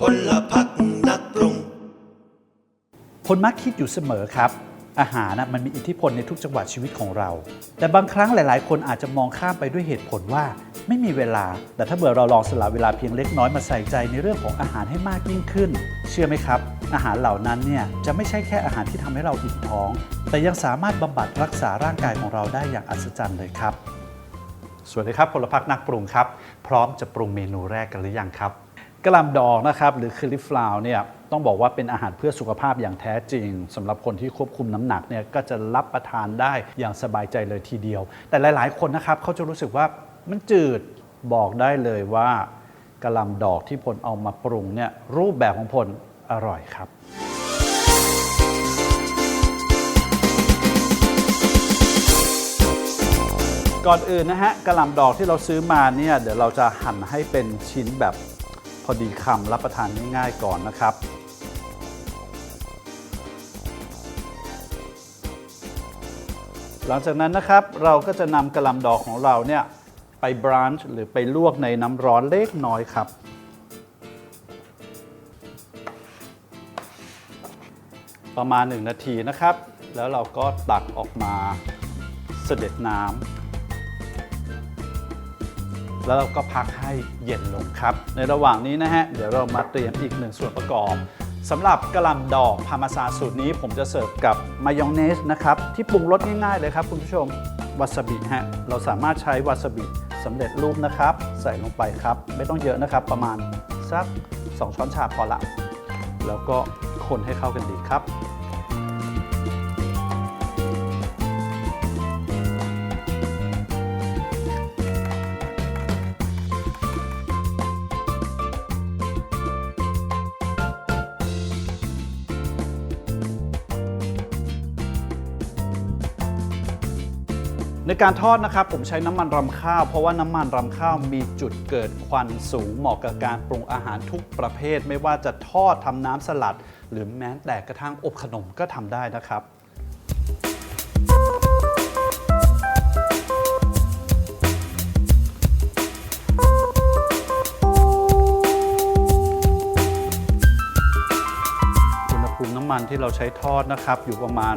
พลพักนักปรุง คนมักคิดอยู่เสมอครับ อาหารนะมันมีอิทธิพลในทุกจังหวะชีวิตของเรา แต่บางครั้งหลาย ๆ คนอาจจะมองข้ามไปด้วยเหตุผลว่าไม่มีเวลา แต่ถ้าเบื่อเราลองสละเวลาเพียงเล็กน้อยมาใส่ใจในเรื่องของอาหารให้มากยิ่งขึ้น เชื่อไหมครับ อาหารเหล่านั้นเนี่ยจะไม่ใช่แค่อาหารที่ทำให้เราอิ่มท้อง แต่ยังสามารถบำบัดรักษาร่างกายของเราได้อย่างอัศจรรย์เลยครับ สวัสดีครับพลพักนักปรุงครับ พร้อมจะปรุงเมนูแรกกันหรือยังครับกะลำดอกนะครับหรือคลิฟลาวเนี่ยต้องบอกว่าเป็นอาหารเพื่อสุขภาพอย่างแท้จริงสำหรับคนที่ควบคุมน้ำหนักเนี่ยก็จะรับประทานได้อย่างสบายใจเลยทีเดียว แต่หลาย ๆ คนนะครับเขาจะรู้สึกว่ามันจืดบอกได้เลยว่ากะลำดอกที่พลเอามาปรุงเนี่ยรูปแบบของพลอร่อยครับ ก่อนอื่นนะฮะกระหล่ำดอกที่เราซื้อมาเนี่ยเดี๋ยวเราจะหั่นให้เป็นชิ้นแบบพอดีคำรับประทานง่ายๆก่อนนะครับหลังจากนั้นนะครับเราก็จะนำกระหล่ำดอกของเราเนี่ยไปบรานช์หรือไปลวกในน้ำร้อนเล็กน้อยครับ ประมาณ 1 นาทีนะครับ แล้วเราก็ตักออกมาเสด็จน้ำ แล้วเราก็พักให้เย็นลงครับ ในระหว่างนี้นะฮะ เดี๋ยวเรามาเตรียมอีกหนึ่งส่วนประกอบสำหรับกระหล่ำดอกพามาซาสูตรนี้ ผมจะเสิร์ฟกับมายองเนสนะครับ ที่ปรุงรสง่ายๆเลยครับคุณผู้ชมวาซาบิฮะเราสามารถใช้วาซาบิสำเร็จรูปนะครับ ใส่ลงไปครับ ไม่ต้องเยอะนะครับ ประมาณสัก 2 ช้อนชาพอละ แล้วก็คนให้เข้ากันดีครับ ในการทอดนะครับผมใช้น้ำมันรำข้าว เพราะว่าน้ำมันรำข้าวมีจุดเกิดควันสูงเหมาะกับการปรุงอาหารทุกประเภท ไม่ว่าจะทอดทำน้ำสลัด หรือแม้แต่กระทั่งอบขนมก็ทำได้นะครับอุณหภูมิน้ำมันที่เราใช้ทอดนะครับ อยู่ประมาณ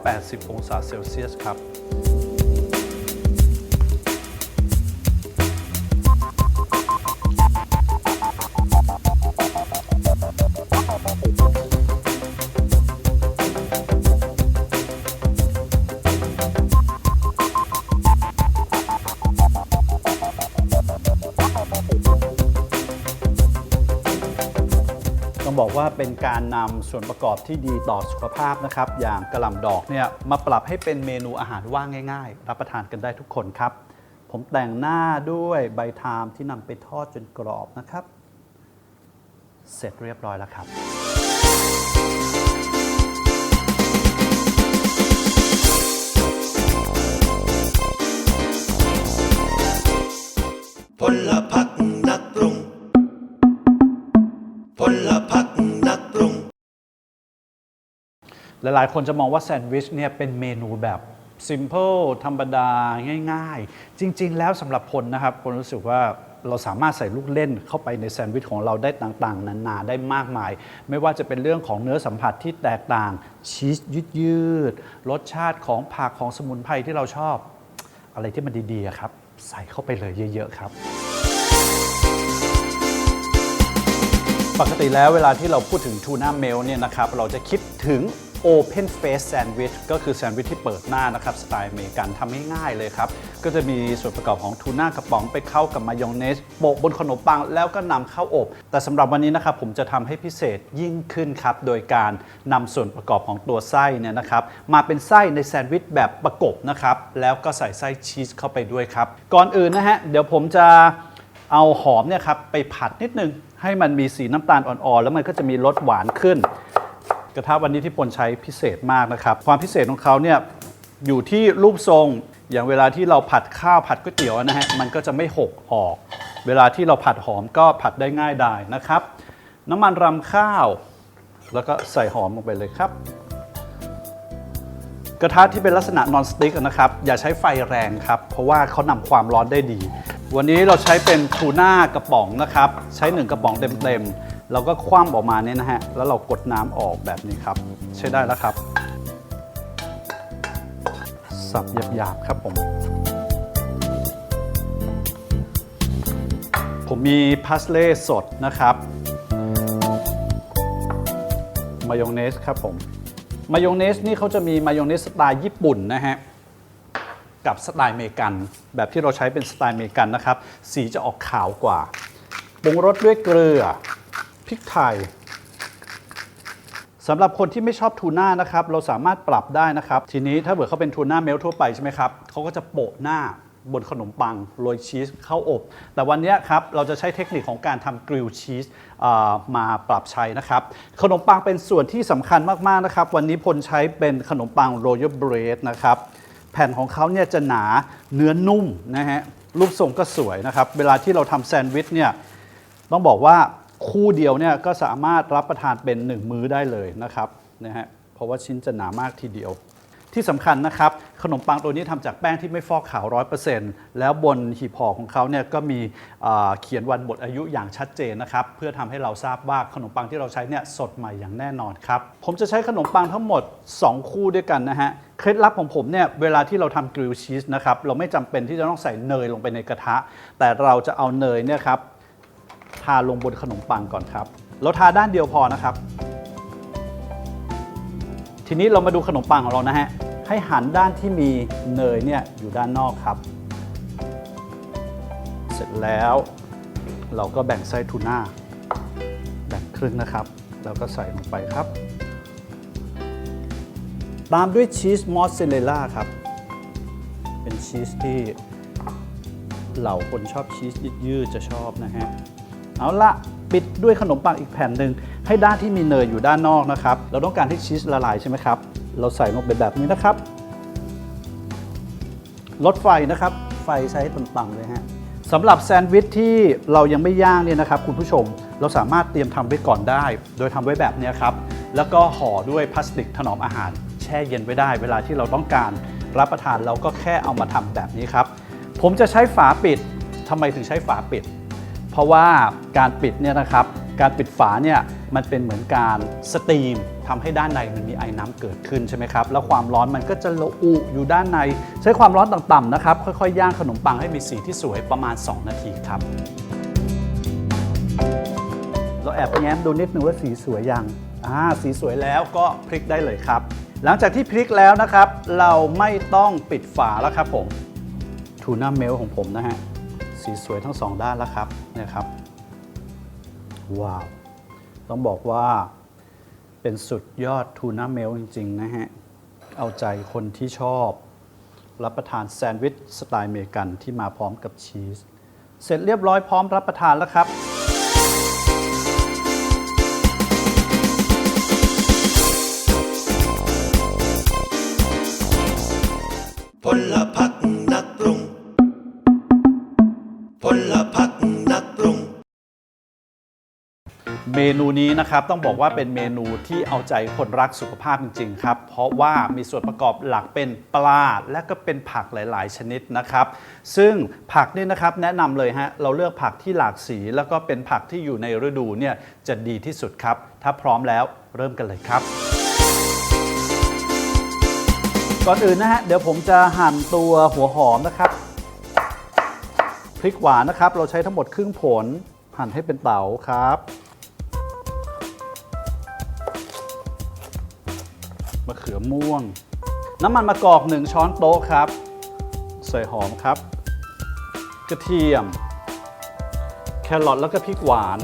180 องศาเซลเซียสครับ ว่าเป็นการนำส่วนประกอบที่ดีต่อสุขภาพนะครับ อย่างกระหล่ำดอกเนี่ยมาปรับให้เป็นเมนูอาหารว่างง่าย ๆ รับประทานกันได้ทุกคนครับ ผมแต่งหน้าด้วยใบทามที่นำไปทอดจนกรอบนะครับ เสร็จเรียบร้อยแล้วครับพลพัก หลายๆ คนจะมองว่าแซนด์วิชเนี่ยเป็นเมนูแบบ simple ธรรมดาง่าย ๆ จริง ๆ แล้วสำหรับพลนะครับพลรู้สึกว่าเราสามารถใส่ลูกเล่นเข้าไปในแซนด์วิชของเราได้ต่างๆ นานาได้มากมาย ไม่ว่าจะเป็นเรื่องของเนื้อสัมผัสที่แตกต่าง ชีสยืดๆรสชาติของผักของสมุนไพรที่เราชอบ อะไรที่มันดีๆครับ ใส่เข้าไปเลยเยอะๆครับ ปกติแล้วเวลาที่เราพูดถึงทูน่าเมลเนี่ยนะครับเราจะคิดถึง Open Face Sandwich ก็คือแซนด์วิชที่เปิดหน้านะครับ สไตล์อเมริกันทำง่ายๆเลยครับ ก็จะมีส่วนประกอบของทูน่ากระป๋องไปเข้ากับมายองเนสโปะบนขนมปังแล้วก็นำเข้าอบ แต่สำหรับวันนี้นะครับ ผมจะทำให้พิเศษยิ่งขึ้นครับ โดยการนำส่วนประกอบของตัวไส้เนี่ยนะครับ มาเป็นไส้ในแซนด์วิชแบบประกบนะครับ แล้วก็ใส่ไส้ชีสเข้าไปด้วยครับ ก่อนอื่นนะฮะเดี๋ยวผมจะเอาหอมเนี่ยครับไปผัดนิดนึงให้มันมีสีน้ำตาลอ่อนๆแล้วมันก็จะมีรสหวานขึ้น กระทะวันนี้ที่ปนใช้พิเศษมากนะครับ ความพิเศษของเขาเนี่ยอยู่ที่รูปทรง อย่างเวลาที่เราผัดข้าวผัดก๋วยเตี๋ยวนะฮะมันก็จะไม่หกออก เวลาที่เราผัดหอมก็ผัดได้ง่ายได้นะครับ น้ำมันรำข้าว แล้วก็ใส่หอมลงไปเลยครับกระทะที่เป็นลักษณะนอนสติ๊กนะครับ อย่าใช้ไฟแรงครับ เพราะว่าเขานำความร้อนได้ดี วันนี้เราใช้เป็นทูน่ากระป๋องนะครับ ใช้ 1 กระป๋องเต็มๆ เราก็คว่ำออกมาเนี่ยนะฮะ แล้วเรากดน้ำออกแบบนี้ครับ ใช้ได้แล้วครับ สับหยาบๆครับผม ผมมีพาสเล่สดนะครับ มายองเนสครับผม มายองเนสนี่เขาจะมีมายองเนสสไตล์ญี่ปุ่นนะฮะกับสไตล์อเมริกัน แบบที่เราใช้เป็นสไตล์อเมริกันนะครับ สีจะออกขาวกว่าปรุงรสด้วยเกลือ พริกไทยสำหรับคนที่ไม่ชอบทูน่านะครับ เราสามารถปรับได้นะครับ ทีนี้ถ้าเกิดเขาเป็นทูน่าเมลทั่วไปใช่ไหมครับเขาก็จะโปะหน้าบนขนมปังโรยชีสเข้าอบ แต่วันนี้ครับเราจะใช้เทคนิคของการทำกริลชีสมาปรับใช้นะครับ ขนมปังเป็นส่วนที่สำคัญมากๆนะครับ วันนี้พลใช้เป็นขนมปังโรยเบรดนะครับ แผ่นของเขาเนี่ยจะหนาเนื้อนุ่มนะฮะรูปทรงก็สวยนะครับ เวลาที่เราทำแซนด์วิชเนี่ยต้องบอกว่า คู่เดียวเนี่ยก็สามารถรับประทานเป็น 1 มื้อได้เลยนะครับนะฮะเพราะว่าชิ้นจะหนามากทีเดียว ที่สำคัญนะครับ ขนมปังตัวนี้ทำจากแป้งที่ไม่ฟอกขาว 100%แล้วบนหีบห่อของเขาเนี่ยก็มีอ่าเขียนวันหมดอายุอย่างชัดเจนนะครับ เพื่อทำให้เราทราบว่าขนมปังที่เราใช้เนี่ยสดใหม่อย่างแน่นอนครับ ผมจะใช้ขนมปังทั้งหมด 2 คู่ด้วยกันนะฮะ เคล็ดลับของผมเนี่ยเวลาที่เราทำกริลชีสนะครับเราไม่จำเป็นที่จะต้องใส่เนยลงไปในกระทะ แต่เราจะเอาเนยเนี่ยครับ ทาลงบนขนมปังก่อนครับเราทาด้านเดียวพอนะครับ ทีนี้เรามาดูขนมปังของเรานะฮะให้หันด้านที่มีเนยเนี่ยอยู่ด้านนอกครับ เสร็จแล้วเราก็แบ่งไส้ทูน่าแบ่งครึ่งนะครับ แล้วก็ใส่ลงไปครับ ตามด้วยชีสมอสซาเรลล่าครับ เป็นชีสที่เหล่าคนชอบชีสยืดๆจะชอบนะฮะ เอาละปิดด้วยขนมปังอีกแผ่นหนึ่งให้ด้านที่มีเนยอยู่ด้านนอกนะครับ เราต้องการให้ชีสละลายใช่ไหมครับ เราใส่ลงไปแบบนี้นะครับ ลดไฟนะครับ ไฟใช้ต่ำๆเลยฮะสำหรับแซนด์วิชที่เรายังไม่ย่างเนี่ยนะครับ คุณผู้ชมเราสามารถเตรียมทำไว้ก่อนได้ โดยทำไว้แบบนี้ครับ แล้วก็ห่อด้วยพลาสติกถนอมอาหาร แช่เย็นไว้ได้ เวลาที่เราต้องการรับประทานเราก็แค่เอามาทำแบบนี้ครับ ผมจะใช้ฝาปิดทำไมถึงใช้ฝาปิด ราะว่าการปิดเนี่ยนะครับการปิดฝาเนี่ยมันเป็นเหมือนการสตรีมทำให้ด้านในมันมีไอ้น้ำเกิดขึ้นใช่ไหมครับ แล้วความร้อนมันก็จะระอุอยู่ด้านใน ใช้ความร้อนต่ำๆนะครับ ค่อยๆย่างขนมปังให้มีสีที่สวยประมาณ 2 นาทีครับ เราแอบแง้มดูนิดนึงว่าสีสวยยังอ่าสีสวยแล้วก็พลิกได้เลยครับ หลังจากที่พลิกแล้วนะครับ เราไม่ต้องปิดฝาแล้วครับผมทูน่าเมลของผมนะฮะสีสวยทั้งสองด้านแล้วครับ นะครับ ว้าว ต้องบอกว่าเป็นสุดยอดทูน่าเมลจริง ๆ นะฮะ เอาใจคนที่ชอบ รับประทานแซนด์วิชสไตล์เมกันที่มาพร้อมกับชีส เสร็จเรียบร้อยพร้อมรับประทานแล้วครับ เมนูนี้นะครับต้องบอกว่าเป็นเมนูที่เอาใจคนรักสุขภาพจริงๆครับเพราะว่ามีส่วนประกอบหลักเป็นปลา และก็เป็นผักหลาย ๆ ชนิดนะครับ ซึ่งผักนี่นะครับแนะนำเลยฮะเราเลือกผักที่หลากสี แล้วก็เป็นผักที่อยู่ในฤดูเนี่ยจะดีที่สุดครับ ถ้าพร้อมแล้วเริ่มกันเลยครับก่อนอื่นนะฮะเดี๋ยวผมจะหั่นตัวหัวหอมนะครับพริกหวานนะครับ เราใช้ทั้งหมดครึ่งผลหั่นให้เป็นเต๋าครับ มะเขือม่วง น้ำมันมะกอก 1 ช้อนโต๊ะครับ ใส่หอมครับ กระเทียม แครอทแล้วก็พริกหวาน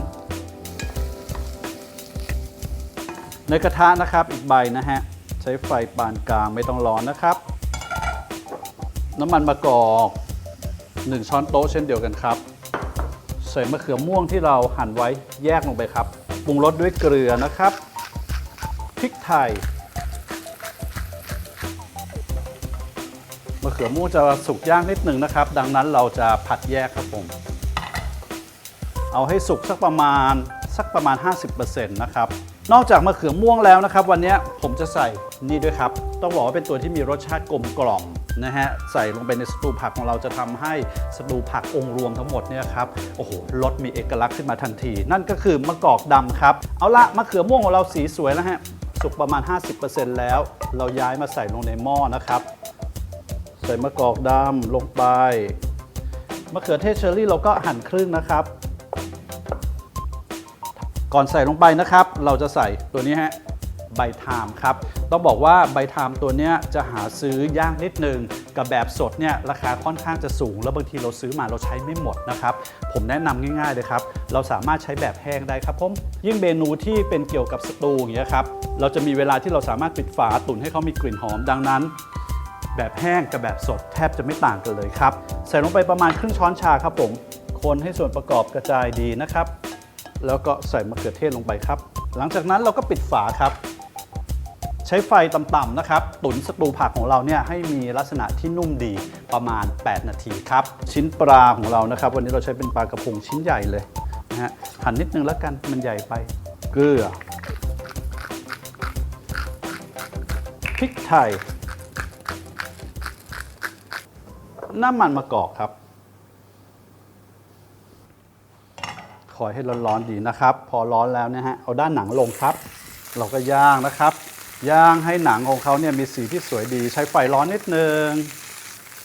ในกระทะนะครับอีกใบนะฮะ ใช้ไฟปานกลางไม่ต้องร้อนนะครับ น้ำมันมะกอก 1 ช้อนโต๊ะเช่นเดียวกันครับใส่มะเขือม่วงที่เราหั่นไว้แยกลงไปครับ ปรุงรสด้วยเกลือนะครับ พริกไทย มะเขือม่วงจะสุกย่างนิดหนึ่งนะครับ ดังนั้นเราจะผัดแยกครับผม เอาให้สุกสักประมาณสักประมาณ 50%นะครับ นอกจากมะเขือม่วงแล้วนะครับ วันนี้ผมจะใส่นี่ด้วยครับ ต้องบอกว่าเป็นตัวที่มีรสชาติกลมกล่อมนะฮะใส่ลงไปในสตูผักของเราจะทำให้สตูผักองค์รวมทั้งหมดเนี่ยครับโอ้โหรสมีเอกลักษณ์ขึ้นมาทันที นั่นก็คือมะกอกดำครับ เอาละมะเขือม่วงของเราสีสวยแล้วฮะสุกประมาณ 50%แล้ว เราย้ายมาใส่ลงในหม้อนะครับ ใส่มะกอกดำลงไปมะเขือเทศเชอรี่เราก็หั่นครึ่งนะครับ ก่อนใส่ลงไปนะครับ เราจะใส่ตัวนี้ฮะใบทามครับ ต้องบอกว่าใบทามตัวนี้จะหาซื้อยากนิดนึง กับแบบสดเนี่ยราคาค่อนข้างจะสูง แล้วบางทีเราซื้อมาเราใช้ไม่หมดนะครับ ผมแนะนำง่ายๆเลยครับ เราสามารถใช้แบบแห้งได้ครับผมยิ่งเมนูที่เป็นเกี่ยวกับสตูอย่างเงี้ยครับเราจะมีเวลาที่เราสามารถปิดฝาตุ๋นให้เขามีกลิ่นหอมดังนั้น แบบแห้งกับแบบสดแทบจะไม่ต่างกันเลยครับ ใส่ลงไปประมาณครึ่งช้อนชาครับผม คนให้ส่วนประกอบกระจายดีนะครับ แล้วก็ใส่มะเขือเทศลงไปครับ หลังจากนั้นเราก็ปิดฝาครับ ใช้ไฟต่ำๆนะครับ ตุ๋นสตูผักของเราเนี่ยให้มีลักษณะที่นุ่มดีประมาณ 8 นาทีครับ ชิ้นปลาของเรานะครับ วันนี้เราใช้เป็นปลากระพงชิ้นใหญ่เลยนะฮะหั่นนิดนึงแล้วกันมันใหญ่ไป เกลือพริกไทย น้ำมันมะกอกครับ คอยให้ร้อนๆดีนะครับ พอร้อนแล้วนะฮะเอาด้านหนังลงครับ เราก็ย่างนะครับ ย่างให้หนังของเขาเนี่ยมีสีที่สวยดี ใช้ไฟร้อนนิดนึง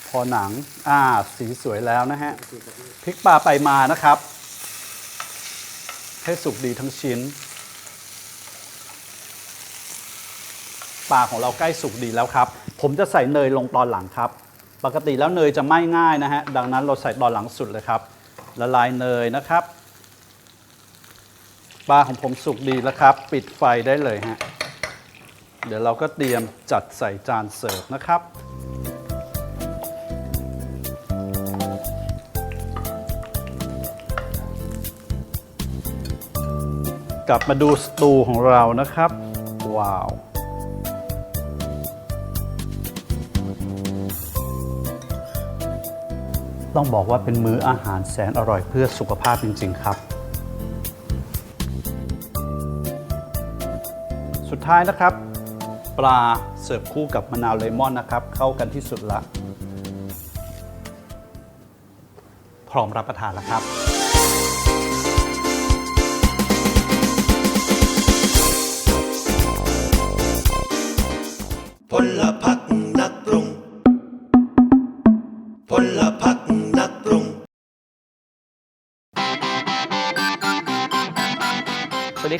พอหนังอ่าสีสวยแล้วนะฮะพลิกปลาไปมานะครับ ให้สุกดีทั้งชิ้นปลาของเราใกล้สุกดีแล้วครับ ผมจะใส่เนยลงตอนหลังครับ ปกติแล้วเนยจะไหม้ง่ายนะฮะ ดังนั้นเราใส่ตอนหลังสุดเลยครับ ละลายเนยนะครับ ปลาของผมสุกดีแล้วครับ ปิดไฟได้เลยฮะ เดี๋ยวเราก็เตรียมจัดใส่จานเสิร์ฟนะครับกลับมาดูสตูของเรานะครับ ว้าว ต้องบอกว่าเป็นมื้ออาหารแสนอร่อยเพื่อสุขภาพจริง ๆ ครับ สุดท้ายนะครับ ปลาเสิร์ฟคู่กับมะนาวเลมอนนะครับ เข้ากันที่สุดละ พร้อมรับประทานแล้วครับ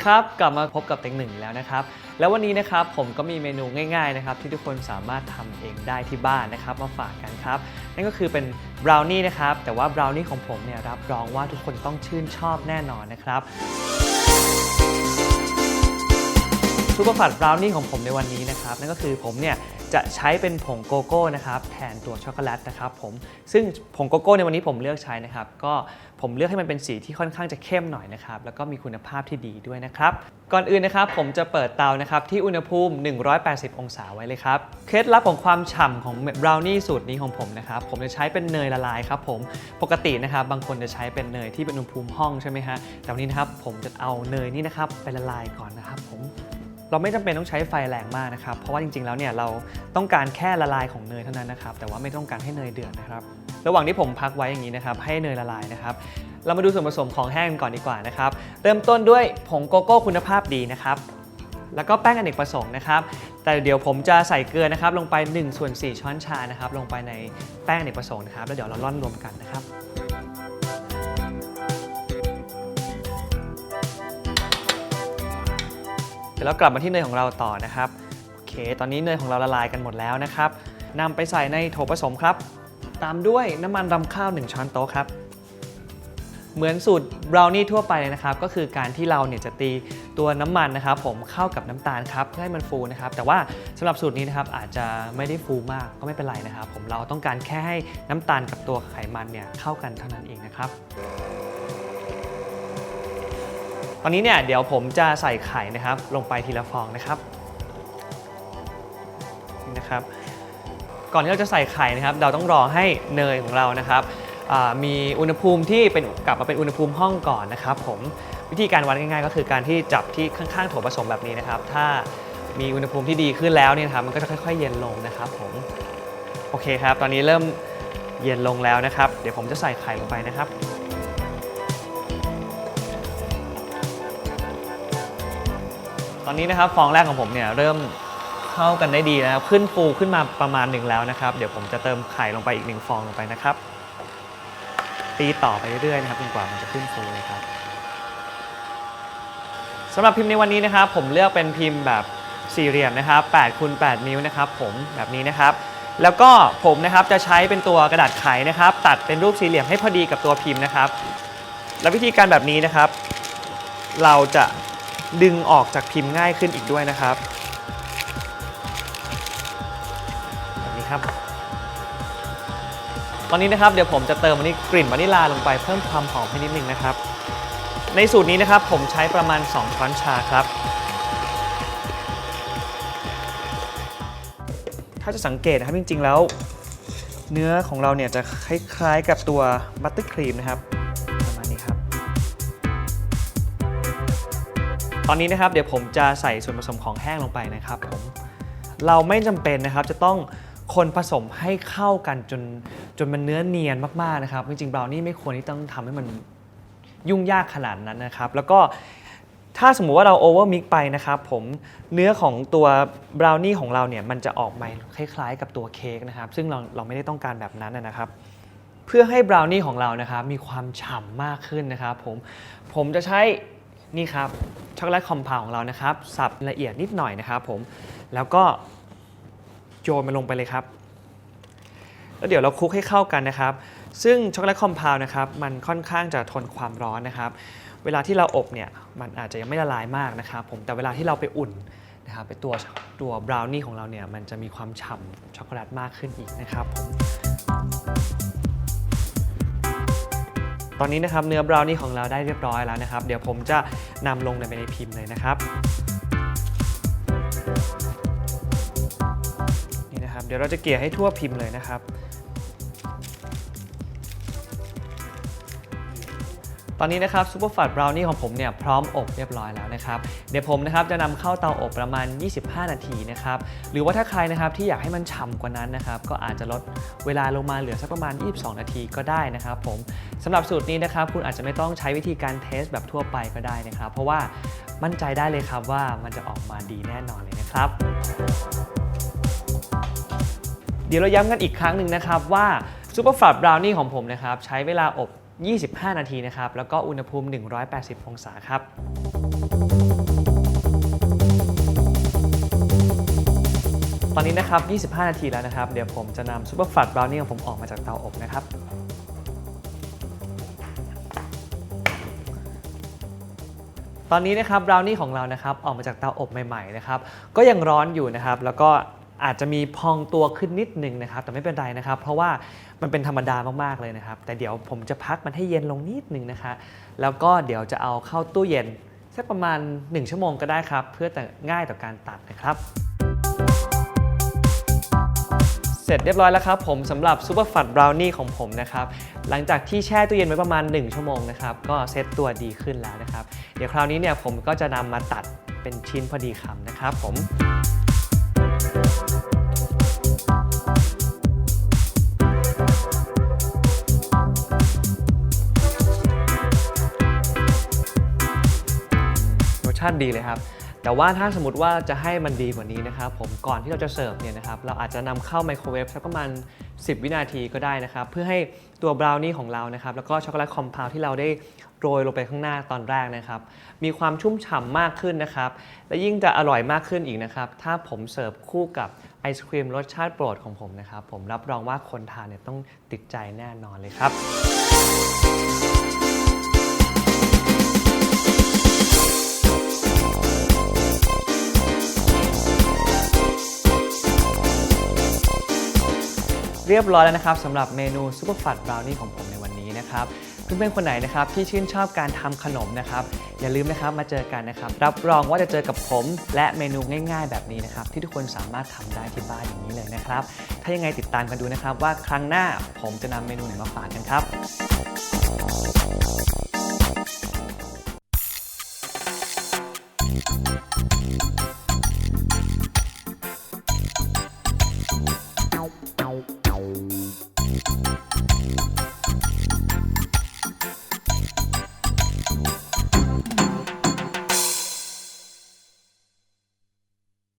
ดีครับ กลับมาพบกับเต็งหนึ่งแล้วนะครับ แล้ววันนี้นะครับผมก็มีเมนูง่ายๆนะครับที่ทุกคนสามารถทำเองได้ที่บ้านนะครับมาฝากกันครับ นั่นก็คือเป็นบราวนี่นะครับ แต่ว่าบราวนี่ของผมเนี่ยรับรองว่าทุกคนต้องชื่นชอบแน่นอนนะครับ ซูเปอร์ฟัดบราวนี่ของผมในวันนี้นะครับนั่นก็คือผมเนี่ยจะใช้เป็นผงโกโก้นะครับแทนตัวช็อกโกแลตนะครับผมซึ่งผงโกโก้ในวันนี้ผมเลือกใช้นะครับ ก็ผมเลือกให้มันเป็นสีที่ค่อนข้างจะเข้มหน่อยนะครับ แล้วก็มีคุณภาพที่ดีด้วยนะครับ ก่อนอื่นนะครับผมจะเปิดเตานะครับที่อุณหภูมิ 180 องศาไว้เลยครับ เคล็ดลับของความฉ่ำของบราวนี่สูตรนี้ของผมนะครับผมจะใช้เป็นเนยละลายครับผมปกตินะครับบางคนจะใช้เป็นเนยที่เป็นอุณหภูมิห้องใช่ไหมฮะแต่วันนี้นะครับผมจะเอาเนยนี่นะครับไปละลายก่อนนะครับผม เราไม่จำเป็นต้องใช้ไฟแรงมากนะครับ เพราะว่าจริงๆ แล้วเนี่ยเราต้องการแค่ละลายของเนยเท่านั้นนะครับ แต่ว่าไม่ต้องการให้เนยเดือดนะครับ ระหว่างที่ผมพักไว้อย่างนี้นะครับ ให้เนยละลายนะครับ เรามาดูส่วนผสมของแห้งกันก่อนดีกว่านะครับ เริ่มต้นด้วยผงโกโก้คุณภาพดีนะครับ แล้วก็แป้งอเนกประสงค์นะครับ แต่เดี๋ยวผมจะใส่เกลือนะครับ ลงไป1ส่วน4ช้อนชานะครับ ลงไปในแป้งอเนกประสงค์นะครับ แล้วเดี๋ยวเราร่อนรวมกันนะครับ ดี๋ยวเรากลับมาที่เนยของเราต่อนะครับโอเค ตอนนี้เนยของเราละลายกันหมดแล้วนะครับนำไปใส่ในโถผสมครับ ตามด้วยน้ำมันรำข้าว 1 ช้อนโต๊ะครับ เหมือนสูตรบราวนี่ทั่วไปเลยนะครับ ก็คือการที่เราเนี่ยจะตีตัวน้ำมันนะครับ ผมเข้ากับน้ำตาลครับเพื่อให้มันฟูนะครับ แต่ว่าสำหรับสูตรนี้นะครับอาจจะไม่ได้ฟูมากก็ไม่เป็นไรนะครับ ผมเราต้องการแค่ให้น้ำตาลกับตัวไขมันเนี่ยเข้ากันเท่านั้นเองนะครับ ตอนนี้เนี่ยเดี๋ยวผมจะใส่ไข่นะครับ ลงไปทีละฟองนะครับนี่นะครับ ก่อนที่เราจะใส่ไข่นะครับ เราต้องรอให้เนยของเรานะครับมีอุณหภูมิที่เป็นกลับมาเป็นอุณหภูมิห้องก่อนนะครับ ผมวิธีการวัดง่ายๆ ก็คือการที่จับที่ข้างๆโถผสมแบบนี้นะครับ ถ้ามีอุณหภูมิที่ดีขึ้นแล้วเนี่ยครับมันก็จะค่อย ๆ เย็นลงนะครับ ผมโอเคครับ ตอนนี้เริ่มเย็นลงแล้วนะครับ เดี๋ยวผมจะใส่ไข่ลงไปนะครับ อนนี้นะครับฟองแรกของผมเนี่ยเริ่มเข้ากันได้ดีนะครับ ขึ้นฟูขึ้นมาประมาณหนึ่งแล้วนะครับ เดี๋ยวผมจะเติมไข่ลงไปอีกหนึ่งฟองลงไปนะครับ ตีต่อไปเรื่อยๆนะครับจนกว่ามันจะขึ้นฟูเลยครับสำหรับพิมพ์ในวันนี้นะครับ ผมเลือกเป็นพิมพ์แบบสี่เหลี่ยมนะครับ8คูณ8นิ้วนะครับ ผมแบบนี้นะครับ แล้วก็ผมนะครับจะใช้เป็นตัวกระดาษไขนะครับ ตัดเป็นรูปสี่เหลี่ยมให้พอดีกับตัวพิมพ์นะครับ และวิธีการแบบนี้นะครับ เราจะ ดึงออกจากพิมพ์ง่ายขึ้นอีกด้วยนะครับแบบนี้ครับตอนนี้นะครับเดี๋ยวผมจะเติมวันนี้กลิ่นวานิลลาลงไปเพิ่มความหอมให้นิดนึงนะครับ ในสูตรนี้นะครับผมใช้ประมาณ 2 ช้อนชาครับ ถ้าจะสังเกตนะครับจริงๆแล้ว เนื้อของเราเนี่ยจะคล้ายๆกับตัวบัตเตอร์ครีมนะครับ ตอนนี้นะครับเดี๋ยวผมจะใส่ส่วนผสมของแห้งลงไปนะครับผมเราไม่จำเป็นนะครับจะต้องคนผสมให้เข้ากันจนจนมันเนื้อเนียนมากๆนะครับจริงๆบราวนี่ไม่ควรที่ต้องทำให้มันยุ่งยากขนาดนั้นนะครับ แล้วก็ถ้าสมมุติว่าเราโอเวอร์มิกไปนะครับผมเนื้อของตัวบราวนี่ของเราเนี่ยมันจะออกมาคล้ายๆ กับตัวเค้กนะครับ ซึ่งเราเราไม่ได้ต้องการแบบนั้นนะครับ เพื่อให้บราวนี่ของเรานะครับมีความฉ่ำมากขึ้นนะครับผมผมจะใช้ นี่ครับช็อกโกแลตคอมเพลของเรานะครับ สับละเอียดนิดหน่อยนะครับผม แล้วก็โยนมันลงไปเลยครับ แล้วเดี๋ยวเราคลุกให้เข้ากันนะครับ ซึ่งช็อกโกแลตคอมเพลนะครับ มันค่อนข้างจะทนความร้อนนะครับ เวลาที่เราอบเนี่ย มันอาจจะยังไม่ละลายมากนะครับผม แต่เวลาที่เราไปอุ่นนะครับไปตัวตัวบราวนี่ของเราเนี่ย มันจะมีความฉ่ำช็อกโกแลตมากขึ้นอีกนะครับผม ตอนนี้นะครับเนื้อบราวนี่ของเราได้เรียบร้อยแล้วนะครับ เดี๋ยวผมจะนำลงในในพิมพ์เลยนะครับนี่นะครับ เดี๋ยวเราจะเกลี่ยให้ทั่วพิมพ์เลยนะครับ ตอนนี้นะครับซูเปอร์ฟัดบราวนี่ของผมเนี่ยพร้อมอบเรียบร้อยแล้วนะครับเดี๋ยวผมนะครับจะนำเข้าเตาอบประมาณ 25 นาทีนะครับหรือว่าถ้าใครนะครับที่อยากให้มันฉ่ำกว่านั้นนะครับก็อาจจะลดเวลาลงมาเหลือสักประมาณ 22 นาทีก็ได้นะครับผมสำหรับสูตรนี้นะครับคุณอาจจะไม่ต้องใช้วิธีการเทสแบบทั่วไปก็ได้นะครับ เพราะว่ามั่นใจได้เลยครับว่ามันจะออกมาดีแน่นอนเลยนะครับ เดี๋ยวเราย้ำกันอีกครั้งหนึ่งนะครับว่าซูเปอร์ฟลัดบราวนี่ของผมนะครับใช้เวลาอบ 25 นาทีนะครับ แล้วก็อุณหภูมิ 180 องศาครับตอนนี้นะครับ 25 นาทีแล้วนะครับ เดี๋ยวผมจะนำซูเปอร์ฟลัดบราวนี่ของผมออกมาจากเตาอบนะครับ ตอนนี้นะครับบราวนี่ของเรานะครับ ออกมาจากเตาอบใหม่ๆนะครับ ก็ยังร้อนอยู่นะครับ แล้วก็อาจจะมีพองตัวขึ้นนิดนึงนะครับ แต่ไม่เป็นไรนะครับ เพราะว่า มันเป็นธรรมดามากๆเลยนะครับ แต่เดี๋ยวผมจะพักมันให้เย็นลงนิดนึงนะคะ แล้วก็เดี๋ยวจะเอาเข้าตู้เย็นสักประมาณ 1 ชั่วโมงก็ได้ครับ เพื่อแต่ง่ายต่อการตัดนะครับ เสร็จเรียบร้อยแล้วครับผมสำหรับซูเปอร์ฟัดบราวนี่ของผมนะครับ หลังจากที่แช่ตู้เย็นไว้ประมาณ 1 ชั่วโมงนะครับ ก็เซตตัวดีขึ้นแล้วนะครับ เดี๋ยวคราวนี้เนี่ยผมก็จะนำมาตัดเป็นชิ้นพอดีคำนะครับผม ชาติดีเลยครับ แต่ว่าถ้าสมมติว่าจะให้มันดีกว่านี้นะครับผมก่อนที่เราจะเสิร์ฟเนี่ยนะครับเราอาจจะนำเข้าไมโครเวฟสักประมาณ 10 วินาทีก็ได้นะครับ เพื่อให้ตัวบราวนี่ของเรานะครับแล้วก็ช็อกโกแลตคอมเพลที่เราได้โรยลงไปข้างหน้าตอนแรกนะครับ มีความชุ่มฉ่ำมากขึ้นนะครับ และยิ่งจะอร่อยมากขึ้นอีกนะครับ ถ้าผมเสิร์ฟคู่กับไอศครีมรสชาติโปรดของผมนะครับ ผมรับรองว่าคนทานเนี่ยต้องติดใจแน่นอนเลยครับ เรียบร้อยแล้วนะครับสำหรับเมนูซุปเปอร์ฟัดบราวนี่ของผมในวันนี้นะครับเพื่อนๆคนไหนนะครับที่ชื่นชอบการทำขนมนะครับอย่าลืมนะครับมาเจอกันนะครับรับรองว่าจะเจอกับผม และเมนูง่าย ๆ แบบนี้นะครับที่ทุกคนสามารถทำได้ที่บ้านอย่างนี้เลยนะครับถ้ายังไงติดตามกันดูนะครับว่าครั้งหน้าผมจะนำเมนูไหนมาฝากกันครับ